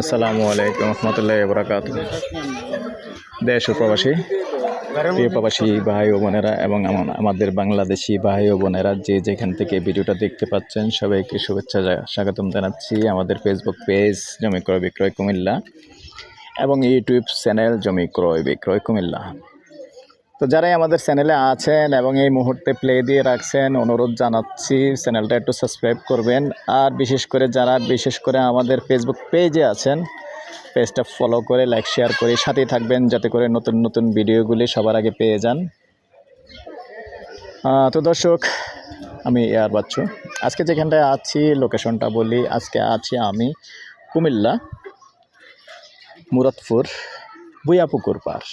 আসসালামু আলাইকুম রহমতুল্লাহ বরাকাত দেশ ও প্রবাসী, প্রিয় প্রবাসী ভাই ও বোনেরা এবং আমাদের বাংলাদেশি ভাই ও বোনেরা যে যেখান থেকে ভিডিওটা দেখতে পাচ্ছেন, সবাইকে শুভেচ্ছা স্বাগতম জানাচ্ছি আমাদের ফেসবুক পেজ জমি ক্রয় বিক্রয় কুমিল্লা এবং ইউটিউব চ্যানেল জমি ক্রয় বিক্রয় কুমিল্লা। তো যারাই আমাদের চ্যানেলে আছেন এবং এই মুহূর্তে প্লে দিয়ে রাখছেন, অনুরোধ জানাচ্ছি চ্যানেলটা একটু সাবস্ক্রাইব করবেন। আর বিশেষ করে যারা, বিশেষ করে আমাদের ফেসবুক পেজে আছেন পেজটা ফলো করে লাইক শেয়ার করে সাথেই থাকবেন, যাতে করে নতুন নতুন ভিডিওগুলি সবার আগে পেয়ে যান। তো দর্শক, আমি এয়ার বাচ্চু। আজকে যেখানটায় আছি লোকেশনটা বলি, আজকে আছি আমি কুমিল্লা, মুরাদপুর বুয়াপুকুর পার।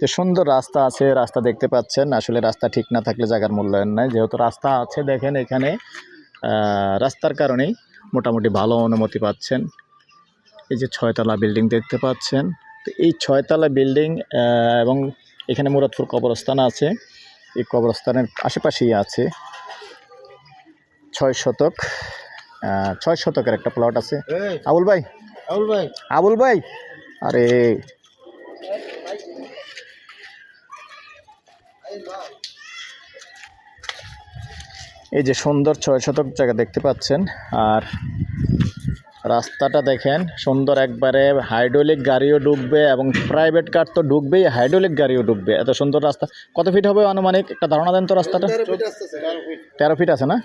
যে সুন্দর রাস্তা আছে রাস্তা দেখতে পাচ্ছেন। আসলে রাস্তা ঠিক না থাকলে জায়গার মূল্যায়ন নাই। যেহেতু রাস্তা আছে দেখেন এখানে রাস্তার কারণেই মোটামুটি ভালো অনুমতি পাচ্ছেন। এই যে ছয়তলা বিল্ডিং দেখতে পাচ্ছেন। তো এই ছয়তলা বিল্ডিং এবং এখানে মুরাদপুর কবরস্থান আছে। এই কবরস্থানের আশেপাশেই আছে। ছয় শতক ছয় শতকের একটা প্লট আছে। আবুল ভাই? আবুল ভাই। আবুল ভাই? আরে এই যে সুন্দর ছয় শতক জায়গা দেখতে পাচ্ছেন আর রাস্তাটা দেখেন সুন্দর একবারে হাইড্রোলিক গাড়িও ঢুকবে এবং প্রাইভেট কার তো ঢুকবেই হাইড্রোলিক গাড়িও ঢুকবে এত সুন্দর রাস্তা। কত ফিট হবে আনুমানিক? একটা ধারণা দেন তো রাস্তাটা। তেরো ফিট আছে না?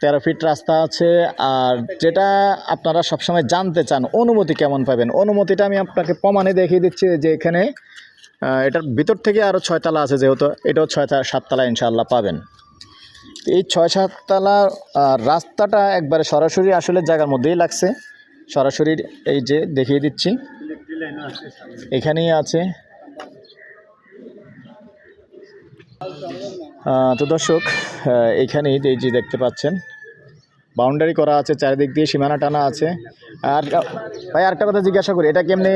তেরো ফিট রাস্তা আছে আর যেটা আপনারা সবসময় জানতে চান অনুমতি কেমন পাবেন? অনুমতিটা আমি আপনাকে প্রমাণে দেখিয়ে দিচ্ছি যে এখানে এটার ভিতর থেকে আরও ছয়তলা আছে যেহেতু এটাও ছয় সাততলা ইনশাল্লাহ পাবেন। এই ছয় সাততলা রাস্তাটা একবারে সরাসরি আসলে জায়গার মধ্যেই লাগছে। সরাসরি এই যে দেখিয়ে দিচ্ছি। এখানেই আছে। তো দর্শক আহ, এইখানেই এই যে দেখতে পাচ্ছেন বাউন্ডারি করা আছে চারিদিক দিয়ে সীমানা টানা আছে। আর ভাই আরেকটা কথা জিজ্ঞাসা করি এটা কেমনি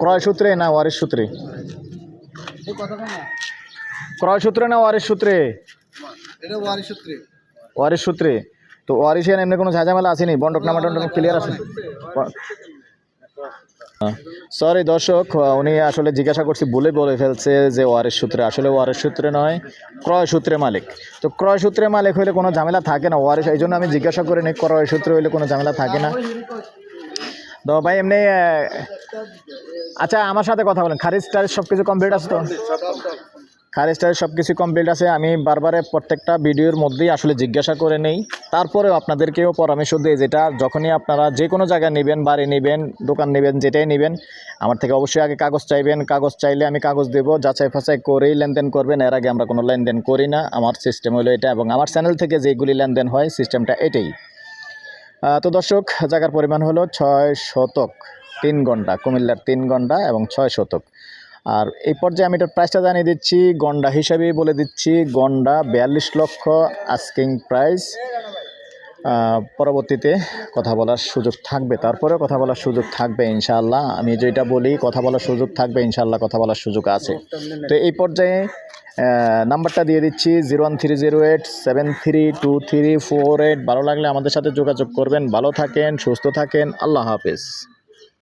ক্রয় সূত্রে না ওয়ারিশ সূত্রে? ক্রয় সূত্রে না ওয়ারিশ সূত্রে? ওয়ারিশ সূত্রে। তো ওয়ারিশের এমনি কোনো ঝাঁঝামেলা আসেনি? বন্ডক নামা টন্ডক ক্লিয়ার আছে সরি দর্শক উনি আসলে জিজ্ঞাসা করছি বলে বলে ফেলছে যে ওয়ারিশ সূত্রে। আসলে ওয়ারিশ সূত্রে নয় ক্রয় সূত্রে মালিক। তো ক্রয় সূত্রে মালিক হইলে কোনো ঝামেলা থাকে না ওয়ারিশ এই জন্য আমি জিজ্ঞাসা করে নিই ক্রয় সূত্রে হইলে কোনো ঝামেলা থাকে না। তো ভাই এমনি আচ্ছা আমার সাথে কথা বলেন। খারিজ টারিজ সব কিছু কমপ্লিট আছে তো? খারিজ টারিজ সব কিছু কমপ্লিট আছে। আমি বারবারে প্রত্যেকটা ভিডিওর মধ্যেই আসলে জিজ্ঞাসা করে নেই। তারপরেও আপনাদেরকেও পরামর্শ দিই যেটা, যখনই আপনারা যে কোনো জায়গায় নেবেন, বাড়ি নেবেন, দোকান নেবেন, যেটাই নেবেন, আমার থেকে অবশ্যই আগে কাগজ চাইবেন। কাগজ চাইলে আমি কাগজ দেবো। যাচাই ফাচাই করেই লেনদেন করবেন। এর আগে আমরা কোনো লেনদেন করি না। আমার সিস্টেম হলো এটা এবং আমার চ্যানেল থেকে যেগুলি লেনদেন হয় সিস্টেমটা এটাই। তো দর্শক, জায়গার পরিমাণ হলো ছয় শতক। তিন ঘণ্টা, কুমিল্লার তিন ঘণ্টা এবং ছয় শতক। আর এই পর্যায়ে আমি এটার প্রাইসটা জানিয়ে দিচ্ছি, গন্ডা হিসাবেই বলে দিচ্ছি, গন্ডা বিয়াল্লিশ লক্ষ আস্কিং প্রাইস পরবর্তীতে কথা বলার সুযোগ থাকবে, তারপরেও কথা বলার সুযোগ থাকবে ইনশাআল্লাহ। আমি যেটা বলি, কথা বলার সুযোগ থাকবে, ইনশাআল্লাহ কথা বলার সুযোগ আছে। তো এই পর্যায়ে নাম্বারটা দিয়ে দিচ্ছি zero one three zero eight seven three two three four eight ভালো লাগলে আমাদের সাথে যোগাযোগ করবেন। ভালো থাকেন, সুস্থ থাকেন। আল্লাহ হাফেজ।